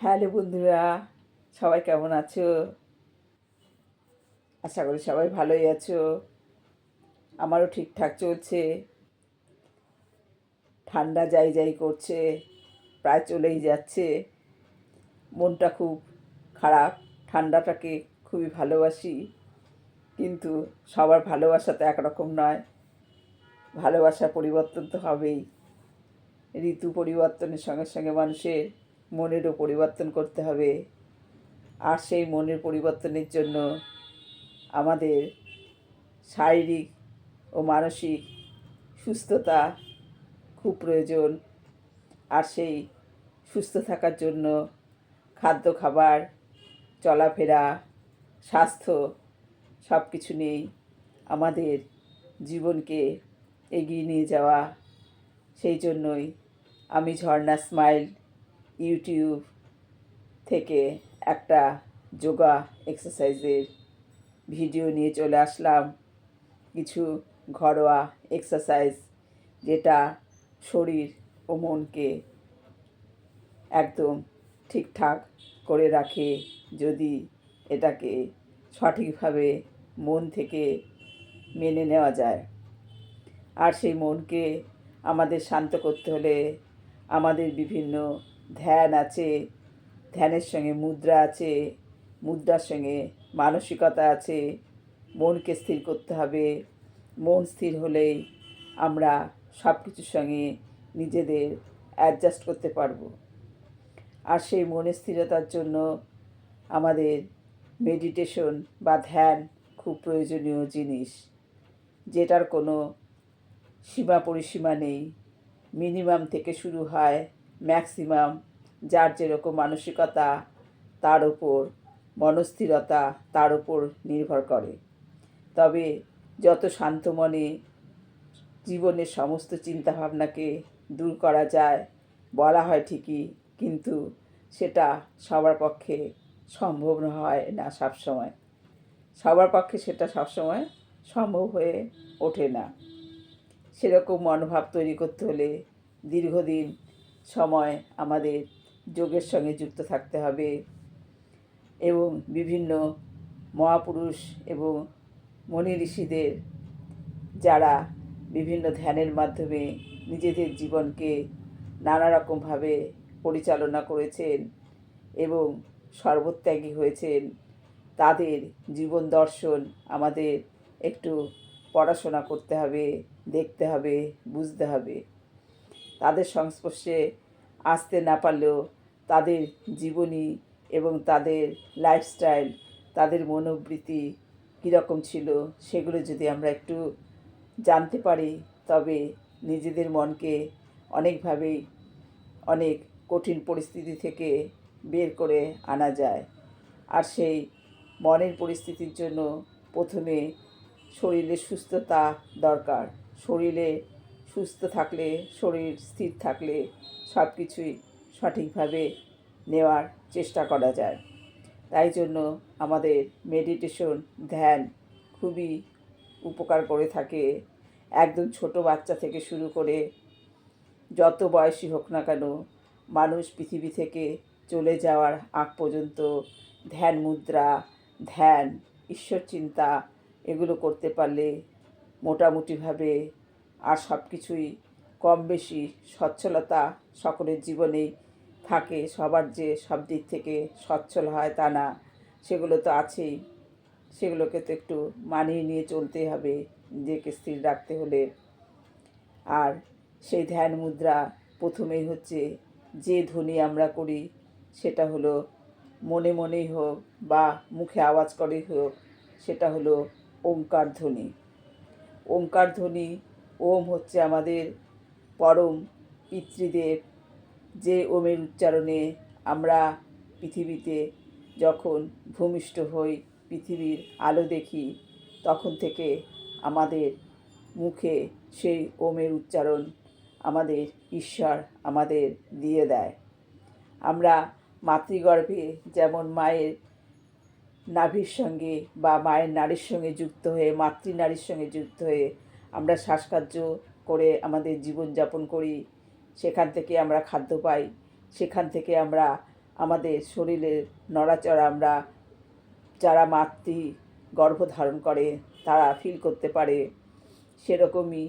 Hello বন্ধুরা, সবাই কেমন আছো? আশা করি সবাই ভালোই আছো, আমারও ঠিকঠাক চলছে। ঠান্ডা যাই যাই করছে, প্রায় চলেই যাচ্ছে। মনটা খুব খারাপ, ঠান্ডাটাকে খুবই ভালোবাসি। কিন্তু সবার ভালোবাসা তো একরকম নয় ভালোবাসা পরিবর্তন তো হবেই। ঋতু পরিবর্তনের সঙ্গে সঙ্গে মানুষের মনেরও পরিবর্তন করতে হবে। আর সেই মনের পরিবর্তনের জন্য আমাদের শারীরিক ও মানসিক সুস্থতা খুব প্রয়োজন। আর সেই সুস্থ থাকার জন্য খাদ্য, খাবার, চলাফেরা, স্বাস্থ্য সব কিছু নিয়েই আমাদের জীবনকে এগিয়ে নিয়ে যাওয়া। সেই জন্যই আমি ঝর্ণা স্মাইল ইউটিউব থেকে একটা যোগা এক্সারসাইজের ভিডিও নিয়ে চলে আসলাম। কিছু ঘরোয়া এক্সারসাইজ যেটা শরীর ও মনকে একদম ঠিকঠাক করে রাখে। যদি এটাকে সঠিকভাবে মন থেকে মেনে নেওয়া যায়। আর সেই মনকে আমাদের শান্ত করতে হলে আমাদের বিভিন্ন ধ্যান আছে, ধ্যানের সঙ্গে মুদ্রা আছে, মুদ্রার সঙ্গে মানসিকতা আছে, মনকে স্থির করতে হবে। মন স্থির হলেই আমরা সব কিছুর সঙ্গে নিজেদের অ্যাডজাস্ট করতে পারব। আর সেই মনের স্থিরতার জন্য আমাদের মেডিটেশন বা ধ্যান খুব প্রয়োজনীয় জিনিস, যেটার কোনো সীমা পরিসীমা নেই। মিনিমাম থেকে শুরু হয় ম্যাক্সিমাম, যার যেরকম মানসিকতা, তার উপর মনস্থিরতা, তার উপর নির্ভর করে। তবে যত শান্ত মনে জীবনের সমস্ত চিন্তাভাবনাকে দূর করা যায়, বলা হয় ঠিকই, কিন্তু সেটা সবার পক্ষে সম্ভব হয় না সবসময়। সবার পক্ষে সেটা সবসময় সম্ভব হয়ে ওঠে না। সেরকম মনোভাব তৈরি করতে হলে দীর্ঘদিন সময় আমাদের যোগের সঙ্গে যুক্ত থাকতে হবে এবং বিভিন্ন মহাপুরুষ এবং মনি ঋষিদের যারা বিভিন্ন ধ্যানের মাধ্যমে নিজেদের জীবনকে নানা রকমভাবে পরিচালনা করেছেন এবং সর্বত্যাগী হয়েছেন, তাদের জীবন দর্শন আমাদের একটু পড়াশোনা করতে হবে, দেখতে হবে, বুঝতে হবে। তাদের সংস্পর্শে আসতে না পারলেও তাদের জীবনী এবং তাদের লাইফস্টাইল তাদের মনোবৃত্তি কীরকম ছিল সেগুলো যদি আমরা একটু জানতে পারি, তবে নিজেদের মনকে অনেকভাবেই অনেক কঠিন পরিস্থিতি থেকে বের করে আনা যায়। আর সেই মনের পরিস্থিতির জন্য প্রথমে শরীরে সুস্থতা দরকার। শরীরে সুস্থ থাকলে, শরীর স্থির থাকলে সব কিছুই সঠিকভাবে নেওয়ার চেষ্টা করা যায়। তাই জন্য আমাদের মেডিটেশন ধ্যান খুবই উপকার করে থাকে। একদম ছোট বাচ্চা থেকে শুরু করে যত বয়সী হোক না কেন মানুষ পৃথিবী থেকে চলে যাওয়ার আগ পর্যন্ত ধ্যান মুদ্রা, ধ্যান ঈশ্বর চিন্তা এগুলো করতে পারলে মোটামুটিভাবে আর সব কিছুই কম বেশি সচ্ছলতা সকলের জীবনেই থাকে। সবার যে সব দিক থেকে সচ্ছল হয় তা না, সেগুলো তো আছেই। সেগুলোকে তো একটু মানিয়ে নিয়ে চলতে হবে, নিজেকে স্থির রাখতে হলে। আর সেই ধ্যান মুদ্রা প্রথমেই হচ্ছে যে ধ্বনি আমরা করি, সেটা হলো মনে মনেই হোক বা মুখে আওয়াজ করেই হোক, সেটা হলো ওঙ্কার ধ্বনি। ওঙ্কার ধ্বনি ওম হচ্ছে আমাদের পরম পিতৃদেব যে ওমের উচ্চারণে আমরা পৃথিবীতে যখন ভূমিষ্ঠ হই, পৃথিবীর আলো দেখি, তখন থেকে আমাদের মুখে সেই ওমের উচ্চারণ আমাদের ঈশ্বর আমাদের দিয়ে দেয়। আমরা মাতৃগর্ভে যেমন মায়ের নাভির সঙ্গে বা মায়ের নারীর সঙ্গে যুক্ত হয়ে মাতৃনারীর সঙ্গে যুক্ত হয়ে আমরা শ্বাসকার্য করে আমাদের জীবনযাপন করি, সেখান থেকে আমরা খাদ্য পাই, সেখান থেকে আমরা আমাদের শরীরের নড়াচড়া আমরা, যারা মাতৃ গর্ভধারণ করে তারা ফিল করতে পারে। সেরকমই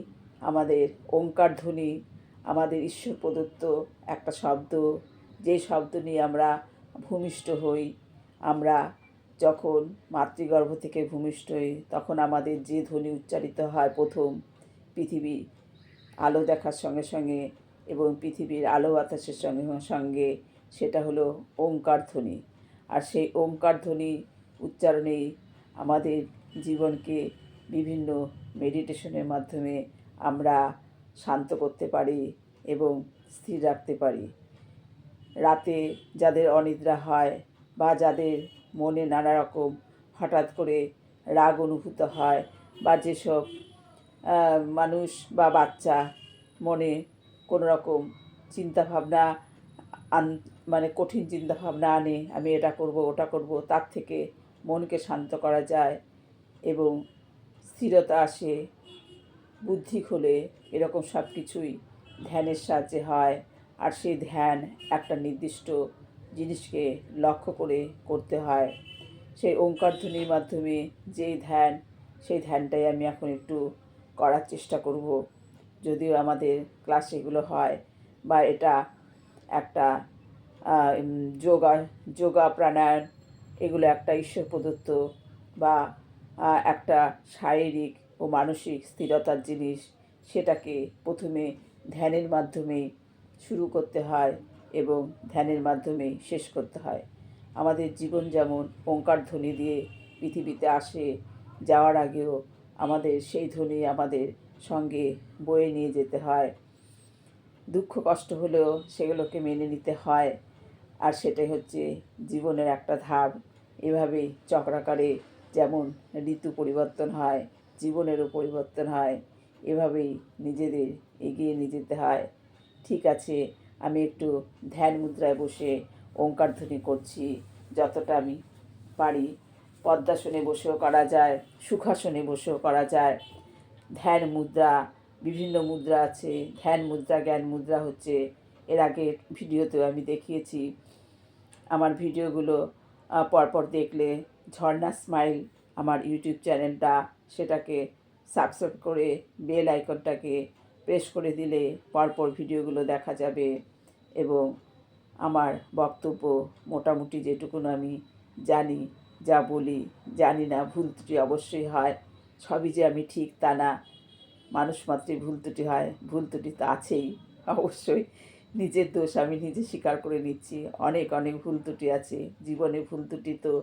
আমাদের ওঙ্কার ধ্বনি, আমাদের ঈশ্বর প্রদত্ত একটা শব্দ, যে শব্দ নিয়ে আমরা ভূমিষ্ঠ হই, আমরা যখন মাতৃগর্ভ থেকে ভূমিষ্ঠ হই, তখন আমাদের যে ধ্বনি উচ্চারিত হয় প্রথম পৃথিবী আলো দেখার সঙ্গে সঙ্গে এবং পৃথিবীর আলো বাতাসের সঙ্গে সঙ্গে, সেটা হলো ওঙ্কার ধ্বনি। আর সেই ওঙ্কার ধ্বনি উচ্চারণেই আমাদের জীবনকে বিভিন্ন মেডিটেশনের মাধ্যমে আমরা শান্ত করতে পারি এবং স্থির রাখতে পারি। রাতে যাদের অনিদ্রা হয় বা যাদের মনে নানা রকম হঠাৎ করে রাগ অনুভূত হয় বা যেসব মানুষ বা বাচ্চা মনে কোনো রকম চিন্তাভাবনা আন মানে কঠিন চিন্তাভাবনা আনে, আমি এটা করব, ওটা করব, তার থেকে মনকে শান্ত করা যায় এবং স্থিরতা আসে, বুদ্ধি খোলে, এরকম সব কিছুই ধ্যানের সাহায্যে হয়। আর সেই ধ্যান একটা নির্দিষ্ট জিনিসকে লক্ষ্য করে করতে হয়। সেই ওঙ্কার ধ্বনির মাধ্যমে যেই ধ্যান, সেই ধ্যানটাই আমি এখন একটু করার চেষ্টা করব। যদিও আমাদের ক্লাসে এগুলো হয় বা এটা একটা যোগা যোগা প্রাণায়াম, এগুলো একটা ঈশ্বর প্রদত্ত বা একটা শারীরিক ও মানসিক স্থিরতার জিনিস, সেটাকে প্রথমে ধ্যানের মাধ্যমে শুরু করতে হয়। এবং ধ্যানের মাধ্যমে শেষ করতে হয়। আমাদের জীবন যেমন ওঙ্কার ধ্বনি দিয়ে পৃথিবীতে আসে, যাওয়ার আগেও আমাদের সেই ধ্বনি আমাদের সঙ্গে বয়ে নিয়ে যেতে হয়। দুঃখ কষ্ট হলেও সেগুলোকে মেনে নিতে হয়, আর সেটাই হচ্ছে জীবনের একটা ধাপ। এভাবেই চক্রাকারে যেমন ঋতু পরিবর্তন হয়, জীবনেরও পরিবর্তন হয়, এভাবেই নিজেদের এগিয়ে নিয়ে যেতে হয়। ঠিক আছে আমি একটু ধ্যান মুদ্রায় বসে ওঙ্কার ধ্বনি করছি। যতটা আমি পারি। পদ্মাসনে বসেও করা যায় সুখাসনে বসেও করা যায়। ধ্যান মুদ্রা, বিভিন্ন মুদ্রা আছে। ধ্যান মুদ্রা, জ্ঞান মুদ্রা হচ্ছে, এর আগে ভিডিওতেও আমি দেখিয়েছি। আমার ভিডিওগুলো পরপর দেখলে ঝর্ণা স্মাইল আমার ইউটিউব চ্যানেলটা, সেটাকে সাবস্ক্রাইব করে বেল আইকনটাকে প্রেস করে দিলে পরপর ভিডিওগুলো দেখা যাবে এবং আমার বক্তব্য মোটামুটি যেটুকুন আমি জানি, যা বলি, জানি না, ভুল ত্রুটি অবশ্যই হয়, সবই যে আমি ঠিক তা না। মানুষ মাত্রই ভুল ত্রুটি হয়, ভুল ত্রুটি তো আছেই। অবশ্যই নিজের দোষ আমি নিজে স্বীকার করে নিচ্ছি। অনেক অনেক ভুল ত্রুটি আছে। জীবনে ভুল ত্রুটি তো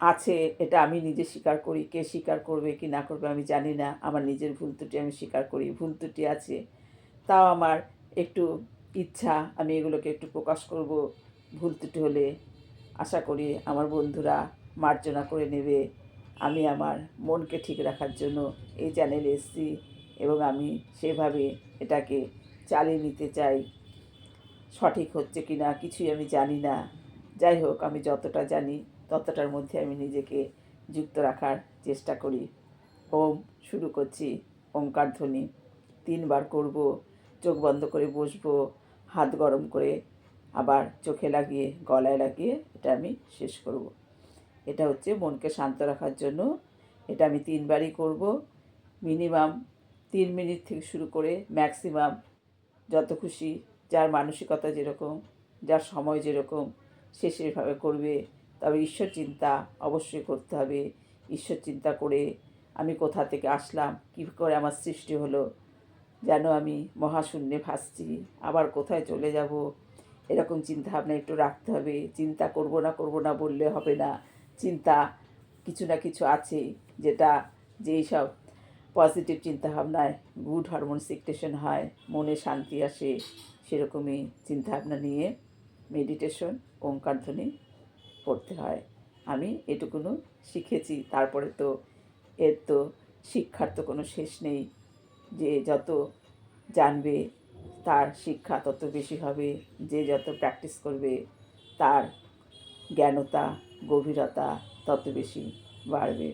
আছে, এটা আমি নিজে স্বীকার করি, কে স্বীকার করবে, কি না করবে, আমি জানি না। আমার নিজের ভুল ত্রুটি আমি স্বীকার করি, ভুল ত্রুটি আছে। তাও আমার একটু ইচ্ছা, আমি এগুলোকে একটু প্রকাশ করব ভুল ত্রুটি হলে। আশা করি আমার বন্ধুরা মার্জনা করে নেবে। আমি আমার মনকে ঠিক রাখার জন্য এই চ্যানেলে এসেছি এবং আমি সেভাবে এটাকে চালিয়ে নিতে চাই। সঠিক হচ্ছে কি না কিছুই আমি জানি না। যাই হোক, আমি যতটা জানি ততটার মধ্যে আমি নিজেকে যুক্ত রাখার চেষ্টা করি। ওম শুরু করছি ওঙ্কার ধ্বনি। তিনবার করব, চোখ বন্ধ করে বসবো, হাত গরম করে আবার চোখে লাগিয়ে, গলায় লাগিয়ে এটা আমি শেষ করব। এটা হচ্ছে মনকে শান্ত রাখার জন্য। এটা আমি তিনবারই করব। মিনিমাম তিন মিনিট থেকে শুরু করে ম্যাক্সিমাম যত খুশি, যার মানসিকতা যেরকম, যার সময় যেরকম, সে সেভাবে করবে। তবে ঈশ্বর চিন্তা অবশ্যই করতে হবে। ঈশ্বর চিন্তা করে আমি কোথা থেকে আসলাম? কী করে আমার সৃষ্টি হলো? যেন আমি মহাশূন্যে ভাসছি, আবার কোথায় চলে যাব? এরকম চিন্তা ভাবনা একটু রাখতে হবে। চিন্তা করব না করব না বললে হবে না। চিন্তা কিছু না কিছু আছে যেটা যেই সব পজিটিভ চিন্তাভাবনায় গুড হরমোন সিকটেশন হয়, মনে শান্তি আসে, সেরকমই চিন্তাভাবনা নিয়ে মেডিটেশন ওঙ্কার ধ্বনি পড়তে হয়। আমি এটুকুনো শিখেছি। তারপরে তো এর তো শিক্ষার তো কোনো শেষ নেই। যে যত জানবে তার শিক্ষা তত বেশি হবে। যে যত প্র্যাকটিস করবে তার জ্ঞানতা, গভীরতা তত বেশি বাড়বে।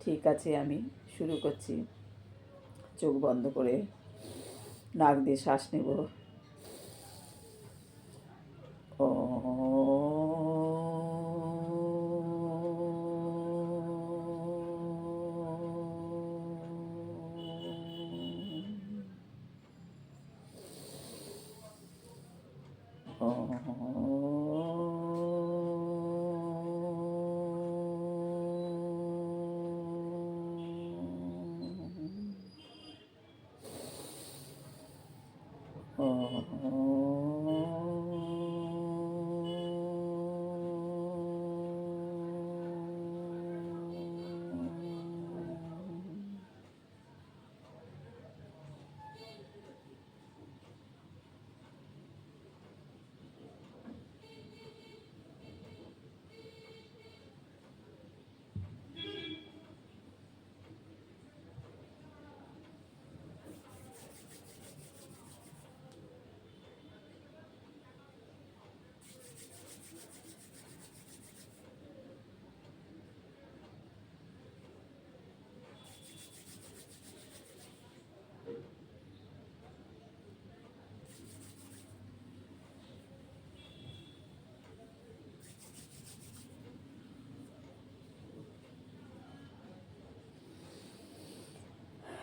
ঠিক আছে, আমি শুরু করছি। চোখ বন্ধ করে নাক দিয়ে শ্বাস নেব। 哦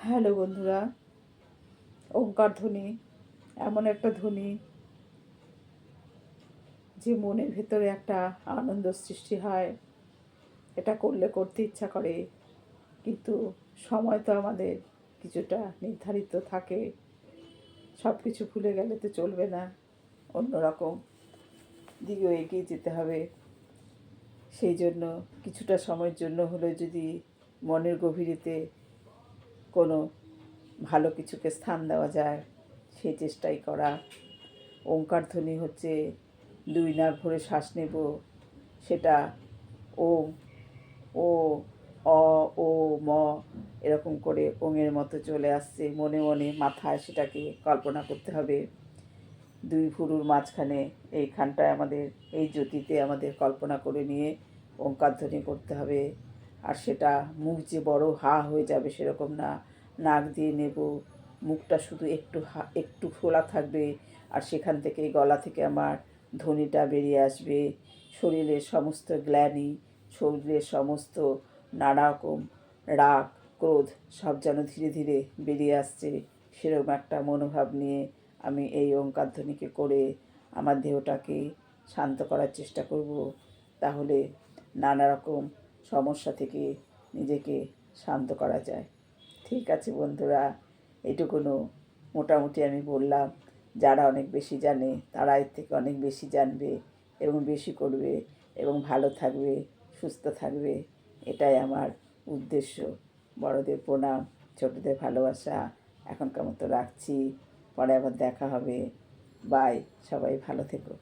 হ্যালো বন্ধুরা, ওঙ্কার ধ্বনি, এমন একটা ধ্বনি যে মনের ভেতরে একটা আনন্দ সৃষ্টি হয়। এটা করলে করতে ইচ্ছা করে, কিন্তু সময় তো আমাদের কিছুটা নির্ধারিত থাকে। সব কিছু ভুলে গেলে তো চলবে না, অন্যরকম দিকেও এগিয়ে যেতে হবে। সেই জন্য, কিছুটা সময়ের জন্য হলে যদি মনের গভীরেতে কোনো ভালো কিছুকে স্থান দেওয়া যায় সেই চেষ্টাই করা। ওঙ্কার ধ্বনি হচ্ছে, দুই নাক ভরে শ্বাস নেব, সেটা ও ও, অ, ও, ম, এরকম করে ওঙের মতো চলে আসছে। মনে মনে মাথায় সেটাকে কল্পনা করতে হবে। দুই ভুরুর মাঝখানে এইখানটায় আমাদের, এই জ্যোতিতে আমাদের কল্পনা করে নিয়ে ওঙ্কার ধ্বনি করতে হবে। আর সেটা মুখ যে বড় হা হয়ে যাবে সেরকম না। নাক দিয়ে নেব, মুখটা শুধু একটু হা, একটু খোলা থাকবে আর সেখান থেকে গলা থেকে আমার ধ্বনিটা বেরিয়ে আসবে। শরীরের সমস্ত গ্ল্যানি শরীরের সমস্ত নানা রকম রাগ, ক্রোধ সব যেন ধীরে ধীরে বেরিয়ে আসছে। সেরকম একটা মনোভাব নিয়ে আমি এই ধ্বনিকে করে আমার দেহটাকে শান্ত করার চেষ্টা করব। তাহলে নানা রকম সমস্যা থেকে নিজেকে শান্ত করা যায়। ঠিক আছে বন্ধুরা, এটুকুনো মোটামুটি আমি বললাম। যারা অনেক বেশি জানে, তারা এর থেকে অনেক বেশি জানবে এবং বেশি করবে এবং ভালো থাকবে, সুস্থ থাকবে। এটাই আমার উদ্দেশ্য। বড়দের প্রণাম, ছোটদের ভালোবাসা। এখনকার মতো রাখছি। পরে আবার দেখা হবে। বাই, সবাই ভালো থেকো।